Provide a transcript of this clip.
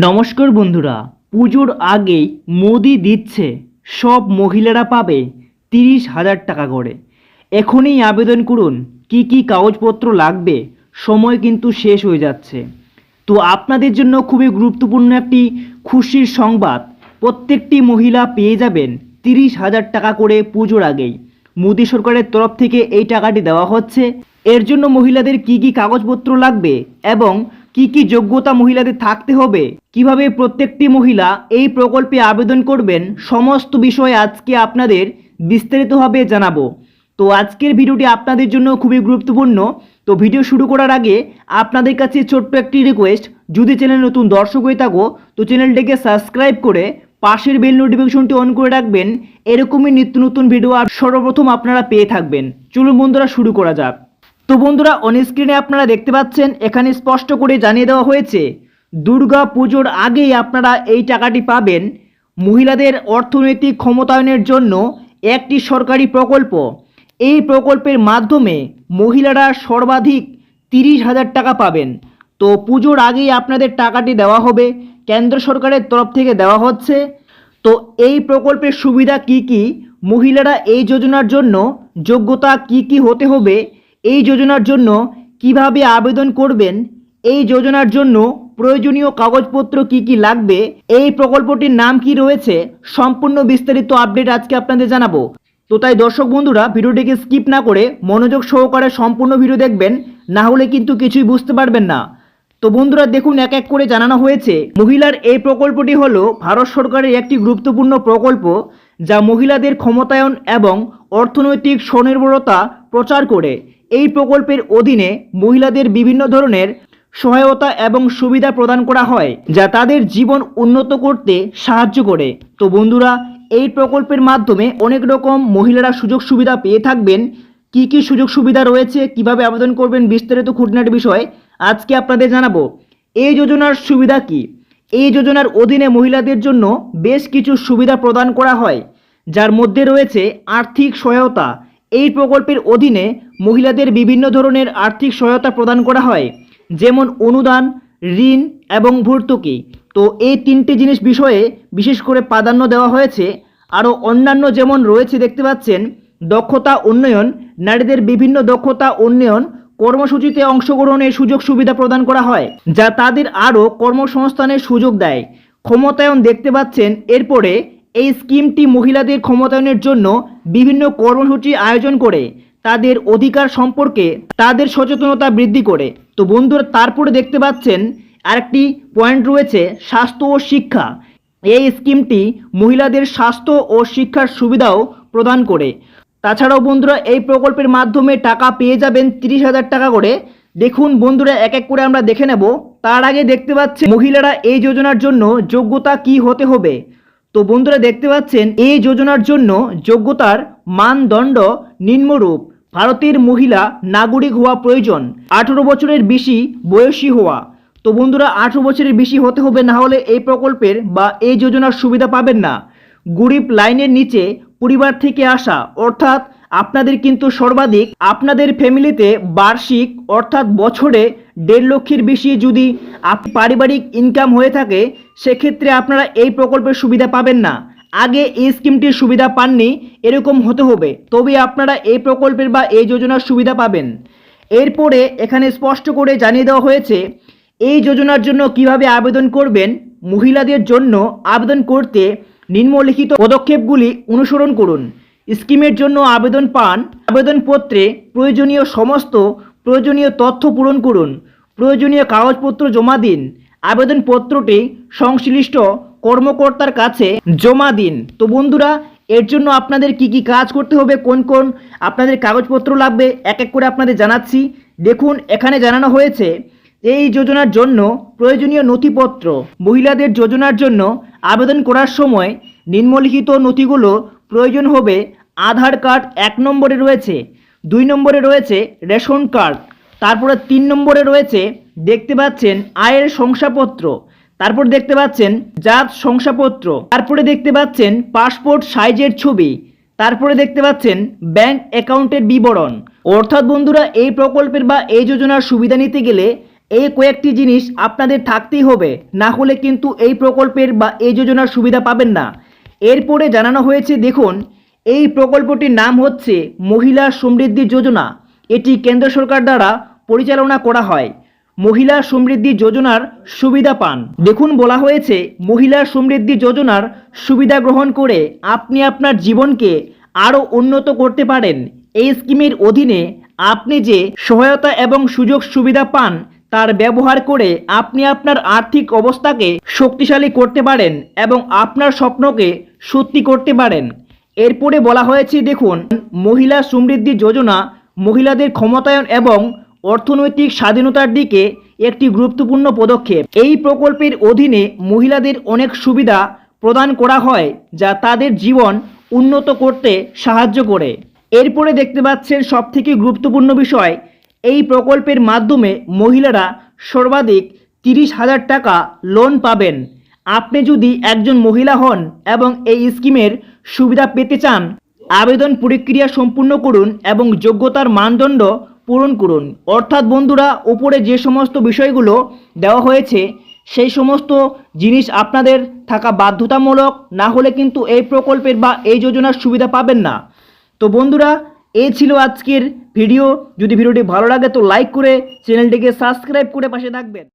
নমস্কার বন্ধুরা, পুজোর আগেই মোদি দিচ্ছে, সব মহিলারা পাবে তিরিশ হাজার টাকা করে। এখনই আবেদন করুন, কি কি কাগজপত্র লাগবে, সময় কিন্তু শেষ হয়ে যাচ্ছে। তো আপনাদের জন্য খুবই গুরুত্বপূর্ণ একটি খুশির সংবাদ, প্রত্যেকটি মহিলা পেয়ে যাবেন তিরিশ হাজার টাকা করে পুজোর আগেই। মোদী সরকারের তরফ থেকে এই টাকাটি দেওয়া হচ্ছে। এর জন্য মহিলাদের কি কি কাগজপত্র লাগবে এবং কি কি যোগ্যতা মহিলাদের থাকতে হবে কীভাবে প্রত্যেকটি মহিলা এই প্রকল্পে আবেদন করবেন, সমস্ত বিষয় আজকে আপনাদের বিস্তারিতভাবে জানাব। তো আজকের ভিডিওটি আপনাদের জন্য খুবই গুরুত্বপূর্ণ। তো ভিডিও শুরু করার আগে আপনাদের কাছে ছোট্ট একটি রিকোয়েস্ট যদি চ্যানেল নতুন দর্শক হয়ে থাকো, তো চ্যানেলটিকে সাবস্ক্রাইব করে পাশের বেল নোটিফিকেশনটি অন করে রাখবেন। এরকমই নিত্য নতুন ভিডিও সর্বপ্রথম আপনারা পেয়ে থাকবেন। চলুন বন্ধুরা শুরু করা যাক। তো বন্ধুরা অন স্ক্রিনে আপনারা দেখতে পাচ্ছেন, এখানে স্পষ্ট করে জানিয়ে দেওয়া হয়েছে দুর্গা পুজোর আগেই আপনারা এই টাকাটি পাবেন। মহিলাদের অর্থনৈতিক ক্ষমতায়নের জন্য একটি সরকারি প্রকল্প। এই প্রকল্পের মাধ্যমে মহিলারা সর্বাধিক তিরিশ হাজার টাকা পাবেন। তো পুজোর আগেই আপনাদের টাকাটি দেওয়া হবে। কেন্দ্র সরকারের তরফ থেকে দেওয়া হচ্ছে। তো এই প্রকল্পের সুবিধা কি কি? মহিলারা এই যোজনার জন্য যোগ্যতা কি কি হতে হবে? এই যোজনার জন্য কীভাবে আবেদন করবেন? এই যোজনার জন্য প্রয়োজনীয় কাগজপত্র কি কি লাগবে? এই প্রকল্পটির নাম কি রয়েছে? সম্পূর্ণ বিস্তারিত আপডেট আজকে আপনাদের জানাব। তো তাই দর্শক বন্ধুরা, ভিডিওটিকে স্কিপ না করে মনোযোগ সহকারে সম্পূর্ণ ভিডিও দেখবেন, না হলে কিন্তু কিছুই বুঝতে পারবেন না। তো বন্ধুরা, দেখুন, এক এক করে জানানো হয়েছে। মহিলার এই প্রকল্পটি হল ভারত সরকারের একটি গুরুত্বপূর্ণ প্রকল্প, যা মহিলাদের ক্ষমতায়ন এবং অর্থনৈতিক স্বনির্ভরতা প্রচার করে। এই প্রকল্পের অধীনে মহিলাদের বিভিন্ন ধরনের সহায়তা এবং সুবিধা প্রদান করা হয়, যা তাদের জীবন উন্নত করতে সাহায্য করে। তো বন্ধুরা, এই প্রকল্পের মাধ্যমে অনেক রকম মহিলারা সুযোগ সুবিধা পেয়ে থাকবেন। কি কি সুযোগ সুবিধা রয়েছে, কীভাবে আবেদন করবেন, বিস্তারিত খুঁটিনাটি বিষয় আজকে আপনাদের জানাব। এই যোজনার সুবিধা কি? এই যোজনার অধীনে মহিলাদের জন্য বেশ কিছু সুবিধা প্রদান করা হয়, যার মধ্যে রয়েছে আর্থিক সহায়তা। এই প্রকল্পের অধীনে মহিলাদের বিভিন্ন ধরনের আর্থিক সহায়তা প্রদান করা হয়। যেমন অনুদান, ঋণ এবং ভর্তুকি। তো এই তিনটি জিনিস বিষয়ে বিশেষ করে প্রাধান্য দেওয়া হয়েছে। আরও অন্যান্য যেমন রয়েছে দেখতে পাচ্ছেন, দক্ষতা উন্নয়ন, নারীদের বিভিন্ন দক্ষতা উন্নয়ন কর্মসূচিতে অংশগ্রহণের সুযোগ সুবিধা প্রদান করা হয়, যা তাদের আরও কর্মসংস্থানের সুযোগ দেয়। ক্ষমতায়ন দেখতে পাচ্ছেন, এরপরে এই স্কিমটি মহিলাদের ক্ষমতায়নের জন্য বিভিন্ন কর্মসূচি আয়োজন করে। তাদের অধিকার সম্পর্কে তাদের সচেতনতা বৃদ্ধি করে। তো বন্ধুরা, তারপরে দেখতে পাচ্ছেন আরেকটি পয়েন্ট রয়েছে, স্বাস্থ্য ও শিক্ষা। এই স্কিমটি মহিলাদের স্বাস্থ্য ও শিক্ষার সুবিধাও প্রদান করে। তাছাড়াও বন্ধুরা, এই প্রকল্পের মাধ্যমে টাকা পেয়ে যাবেন তিরিশ হাজার টাকা করে। দেখুন বন্ধুরা, এক এক করে আমরা দেখে নেব। তার আগে দেখতে পাচ্ছেন মহিলারা এই যোজনার জন্য যোগ্যতা কি হতে হবে? তো বন্ধুরা, দেখতে পাচ্ছেন এই যোজনার জন্য যোগ্যতার মানদণ্ড নিম্নরূপ। ভারতের মহিলা নাগরিক হওয়া প্রয়োজন। আঠেরো বছরের বেশি বয়সী হওয়া। তো বন্ধুরা, আঠেরো বছরের বেশি হতে হবে না হলে এই প্রকল্পের বা এই যোজনার সুবিধা পাবেন না। গরিব লাইনের নিচে পরিবার থেকে আসা, অর্থাৎ আপনাদের কিন্তু সর্বাধিক আপনাদের ফ্যামিলিতে বার্ষিক, অর্থাৎ বছরে দেড় লক্ষের বেশি যদি পারিবারিক ইনকাম হয়ে থাকে, সেক্ষেত্রে আপনারা এই প্রকল্পের সুবিধা পাবেন না। আগে এই স্কিমটির সুবিধা পাননি, এরকম হতে হবে। তবে আপনারা এই প্রকল্পের বা এই যোজনার সুবিধা পাবেন। এরপরে এখানে স্পষ্ট করে জানিয়ে দেওয়া হয়েছে, এই যোজনার জন্য কীভাবে আবেদন করবেন, মহিলাদের জন্য আবেদন করতে নিম্নলিখিত পদক্ষেপগুলি অনুসরণ করুন। স্কিমের জন্য আবেদন পান, আবেদনপত্রে প্রয়োজনীয় সমস্ত প্রয়োজনীয় তথ্য পূরণ করুন, প্রয়োজনীয় কাগজপত্র জমা দিন, আবেদনপত্রটি সংশ্লিষ্ট কর্মকর্তার কাছে জমা দিন। তো বন্ধুরা, এর জন্য আপনাদের কি কি কাজ করতে হবে, কোন কোন আপনাদের কাগজপত্র লাগবে, এক এক করে আপনাদের জানাচ্ছি। দেখুন, এখানে জানানো হয়েছে, এই যোজনার জন্য প্রয়োজনীয় নথিপত্র। মহিলাদের যোজনার জন্য আবেদন করার সময় নিম্নলিখিত নথিগুলো প্রয়োজন হবে, আধার কার্ড এক নম্বরে রয়েছে, দুই নম্বরে রয়েছে রেশন কার্ড, তারপরে তিন নম্বরে রয়েছে, দেখতে পাচ্ছেন, আয়ের শংসাপত্র। তারপর দেখতে পাচ্ছেন জাত শংসাপত্র। তারপরে দেখতে পাচ্ছেন পাসপোর্ট সাইজের ছবি। তারপরে দেখতে পাচ্ছেন ব্যাংক অ্যাকাউন্টের বিবরণ। অর্থাৎ বন্ধুরা, এই প্রকল্পের বা এই যোজনার সুবিধা নিতে গেলে এই কয়েকটি জিনিস আপনাদের থাকতেই হবে। না হলে কিন্তু এই প্রকল্পের বা এই যোজনার সুবিধা পাবেন না। এরপরে জানানো হয়েছে, দেখুন, এই প্রকল্পটির নাম হচ্ছে মহিলা সমৃদ্ধি যোজনা। এটি কেন্দ্র সরকার দ্বারা পরিচালনা করা হয়। মহিলা সমৃদ্ধি যোজনার সুবিধা পান। দেখুন, বলা হয়েছে, মহিলা সমৃদ্ধি যোজনার সুবিধা গ্রহণ করে আপনি আপনার জীবনকে আরও উন্নত করতে পারেন। এই স্কিমের অধীনে আপনি যে সহায়তা এবং সুযোগ সুবিধা পান, তার ব্যবহার করে আপনি আপনার আর্থিক অবস্থাকে শক্তিশালী করতে পারেন এবং আপনার স্বপ্নকে সত্যি করতে পারেন। এরপরে বলা হয়েছে, দেখুন, মহিলা সমৃদ্ধি যোজনা মহিলাদের ক্ষমতায়ন এবং অর্থনৈতিক স্বাধীনতার দিকে একটি গুরুত্বপূর্ণ পদক্ষেপ। এই প্রকল্পের অধীনে মহিলাদের অনেক সুবিধা প্রদান করা হয়, যা তাদের জীবন উন্নত করতে সাহায্য করে। এরপরে দেখতে পাচ্ছেন সবথেকে গুরুত্বপূর্ণ বিষয়, এই প্রকল্পের মাধ্যমে মহিলারা সর্বাধিক তিরিশ হাজার টাকা লোন পাবেন। আপনি যদি একজন মহিলা হন এবং এই স্কিমের সুবিধা পেতে চান, আবেদন প্রক্রিয়া সম্পূর্ণ করুন এবং যোগ্যতার মানদণ্ড পূরণ করুন। অর্থাৎ বন্ধুরা ওপরে যে সমস্ত বিষয়গুলো দেওয়া হয়েছে, সেই সমস্ত জিনিস আপনাদের থাকা বাধ্যতামূলক, না হলে কিন্তু এই প্রকল্পের বা এই যোজনার সুবিধা পাবেন না। তো বন্ধুরা, এই ছিল আজকের ভিডিও। যদি ভিডিওটি ভালো লাগে, তো লাইক করে চ্যানেলটিকে সাবস্ক্রাইব করে পাশে থাকবেন।